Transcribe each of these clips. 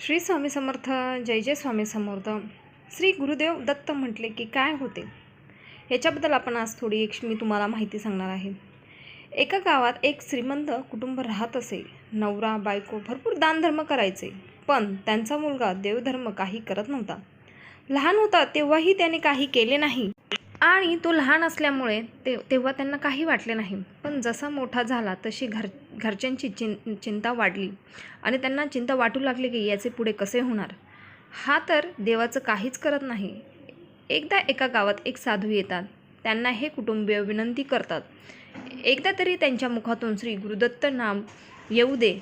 श्री स्वामी समर्थ जय जय स्वामी समर्थ. श्री गुरुदेव दत्त म्हटले की काय होते? याच्याबद्दल आपण आज थोडी एक मी तुम्हाला माहिती सांगणार आहे. एका गावात एक श्रीमंत कुटुंब राहत असे. नवरा बायको भरपूर दानधर्म करायचे. पण त्यांचा मुलगा देवधर्म काही करत नव्हता. लहान होता तेव्हाही त्याने काही केले नाही. आणि तो लहान असल्यामुळे ते तेव्हा त्यांना काही वाटले नाही. पण जसा मोठा झाला तशी घर घरच्यांची चिं चिंता वाढली. आणि त्यांना चिंता वाटू लागली की याचे पुढे कसे होणार? हा तर देवाचं काहीच करत नाही. एकदा एका गावात एक साधू येतात. त्यांना हे कुटुंबीय विनंती करतात. एकदा तरी त्यांच्या मुखातून श्री गुरुदत्त नाम येऊ दे.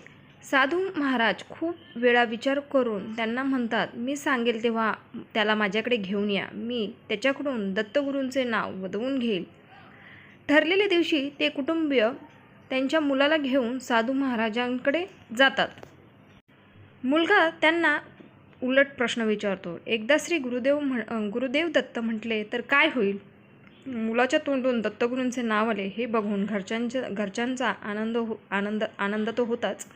साधू महाराज खूप वेळा विचार करून त्यांना म्हणतात मी सांगेल तेव्हा त्याला माझ्याकडे घेऊन या. मी त्याच्याकडून दत्तगुरूंचे नाव वदवून घेईल. ठरलेल्या दिवशी ते कुटुंबीय त्यांच्या मुलाला घेऊन साधू महाराजांकडे जातात. मुलगा त्यांना उलट प्रश्न विचारतो. एकदा श्री गुरुदेव म्हण गुरुदेव दत्त म्हटले तर काय होईल? मुलाच्या तोंडून दत्तगुरूंचे नाव आले. हे बघून घरच्यांच्या घरच्यांचा आनंद हो आनंद आनंद तो होताच.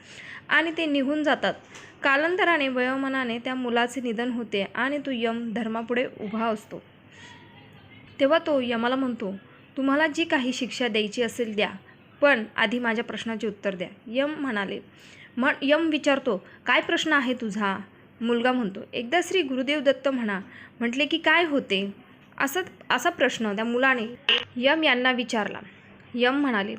आणि ते निघून जातात. कालांतराने वयोमानाने त्या मुलाचे निधन होते आणि तो यम धर्मापुढे उभा असतो. तेव्हा तो यमाला म्हणतो तुम्हाला जी काही शिक्षा द्यायची असेल द्या. पण आधी माझ्या प्रश्नाचे उत्तर द्या. यम म्हणाले म्हण यम विचारतो काय प्रश्न आहे तुझा? मुलगा म्हणतो एकदा श्री गुरुदेव दत्त म्हणा. म्हटले की काय होते? असं असा प्रश्न त्या मुलाने यम यांना विचारला. यम म्हणाले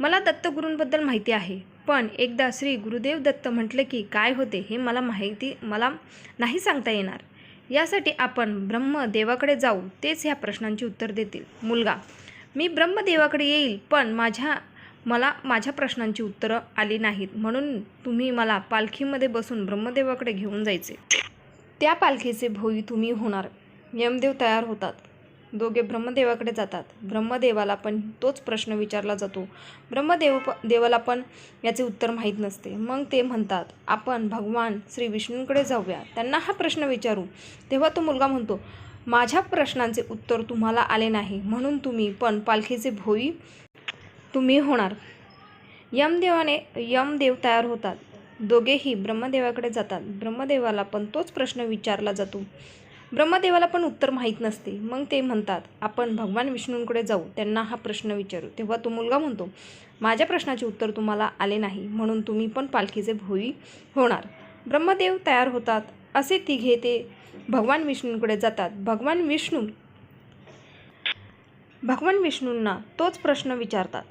मला दत्तगुरूंबद्दल माहिती आहे पण एकदा श्री गुरुदेव दत्त म्हटले की काय होते हे मला माहिती मला नाही सांगता येणार. यासाठी आपण ब्रह्मदेवाकडे जाऊ तेच ह्या प्रश्नांची उत्तर देतील. मुलगा मी ब्रह्मदेवाकडे येईल पण माझ्या मला माझ्या प्रश्नांची उत्तरं आली नाहीत. म्हणून तुम्ही मला पालखीमध्ये बसून ब्रह्मदेवाकडे घेऊन जायचे. त्या पालखीचे भोई तुम्ही होणार. यमदेव तयार होतात. दोघे ब्रह्मदेवाकडे जातात. ब्रह्मदेवाला पण तोच प्रश्न विचारला जातो. ब्रह्मदेव प देवाला पण याचे उत्तर माहीत नसते. मग ते म्हणतात आपण भगवान श्री विष्णूंकडे जाऊया. त्यांना हा प्रश्न विचारू. तेव्हा तो मुलगा म्हणतो माझ्या प्रश्नांचे उत्तर तुम्हाला आले नाही म्हणून तुम्ही पण पालखीचे भोई तुम्ही होणार. यमदेवाने यमदेव तयार होतात. दोघेही ब्रह्मदेवाकडे जातात. ब्रह्मदेवाला पण तोच प्रश्न विचारला जातो. ब्रह्मदेवाला पण उत्तर माहीत नसते. मग ते म्हणतात आपण भगवान विष्णूंकडे जाऊ. त्यांना हा प्रश्न विचारू. तेव्हा तो मुलगा म्हणतो माझ्या प्रश्नाचे उत्तर तुम्हाला आले नाही म्हणून तुम्ही पण पालखीचे भोई होणार. ब्रह्मदेव तयार होतात. असे तिघे ते भगवान विष्णूंकडे जातात. भगवान विष्णू भगवान विष्णूंना तोच प्रश्न विचारतात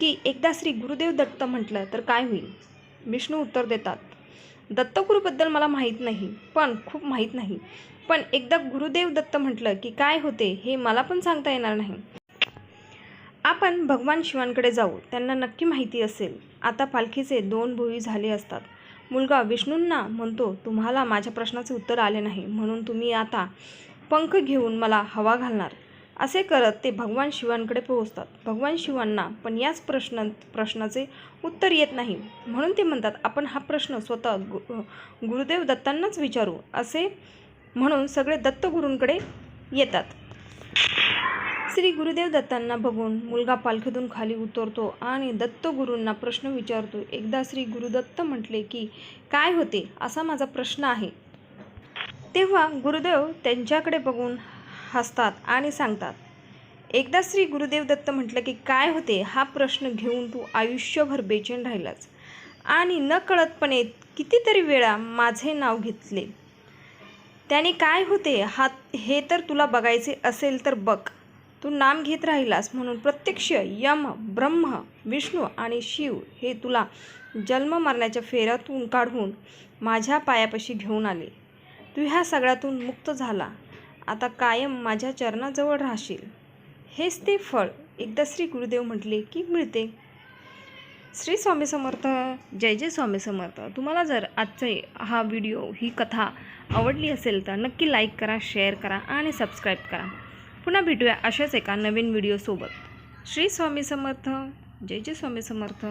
की एकदा श्री गुरुदेव दत्त म्हटलं तर काय होईल? विष्णू उत्तर देतात दत्तगुरूबद्दल मला माहीत नाही पण खूप माहीत नाही. पण एकदा गुरुदेव दत्त म्हटलं की काय होते हे मला पण सांगता येणार नाही. आपण भगवान शिवांकडे जाऊ. त्यांना नक्की माहिती असेल. आता पालखीचे दोन भुई झाले असतात. मुलगा विष्णूंना म्हणतो तुम्हाला माझ्या प्रश्नाचे उत्तर आले नाही म्हणून तुम्ही आता पंख घेऊन मला हवा घालणार. असे करत ते भगवान शिवांकडे पोहोचतात. भगवान शिवांना पण याच प्रश्न प्रश्नाचे उत्तर येत नाही. म्हणून ते म्हणतात आपण हा प्रश्न स्वतः गु गुरुदेव दत्तांनाच विचारू. असे म्हणून सगळे दत्तगुरूंकडे येतात. श्री गुरुदेव दत्तांना बघून मुलगा पालखीतून खाली उतरतो आणि दत्तगुरूंना प्रश्न विचारतो. एकदा श्री गुरुदत्त म्हटले की काय होते? असा माझा प्रश्न आहे. तेव्हा गुरुदेव त्यांच्याकडे बघून हसतात आणि सांगतात एकदा श्री गुरुदेव दत्त म्हटलं की काय होते? हा प्रश्न घेऊन तू आयुष्यभर बेचैन राहिलाच आणि न कळतपणे कितीतरी वेळा माझे नाव घेतले. त्याने काय होते? हा हे तर तुला बघायचे असेल तर बघ. तू नाम घेत राहिलास म्हणून प्रत्यक्ष यम ब्रह्म विष्णू आणि शिव हे तुला जन्म मरण्याच्या फेऱ्यातून काढून माझ्या पायापाशी घेऊन आले. तू ह्या सगळ्यातून मुक्त झाला. आता कायम माझ्या चरणाजवळ राहशील. हेच ते फळ. एकदा श्री गुरुदेव म्हटले की मिळते. श्री स्वामी समर्थ. जय जय स्वामी समर्थ. तुम्हाला जर आजचे हा व्हिडिओ ही कथा आवडली असेल तर नक्की लाईक करा शेअर करा आणि सबस्क्राईब करा. पुन्हा भेटूया अशाच एका नवीन व्हिडिओसोबत. श्री स्वामी समर्थ. जय जय स्वामी समर्थ.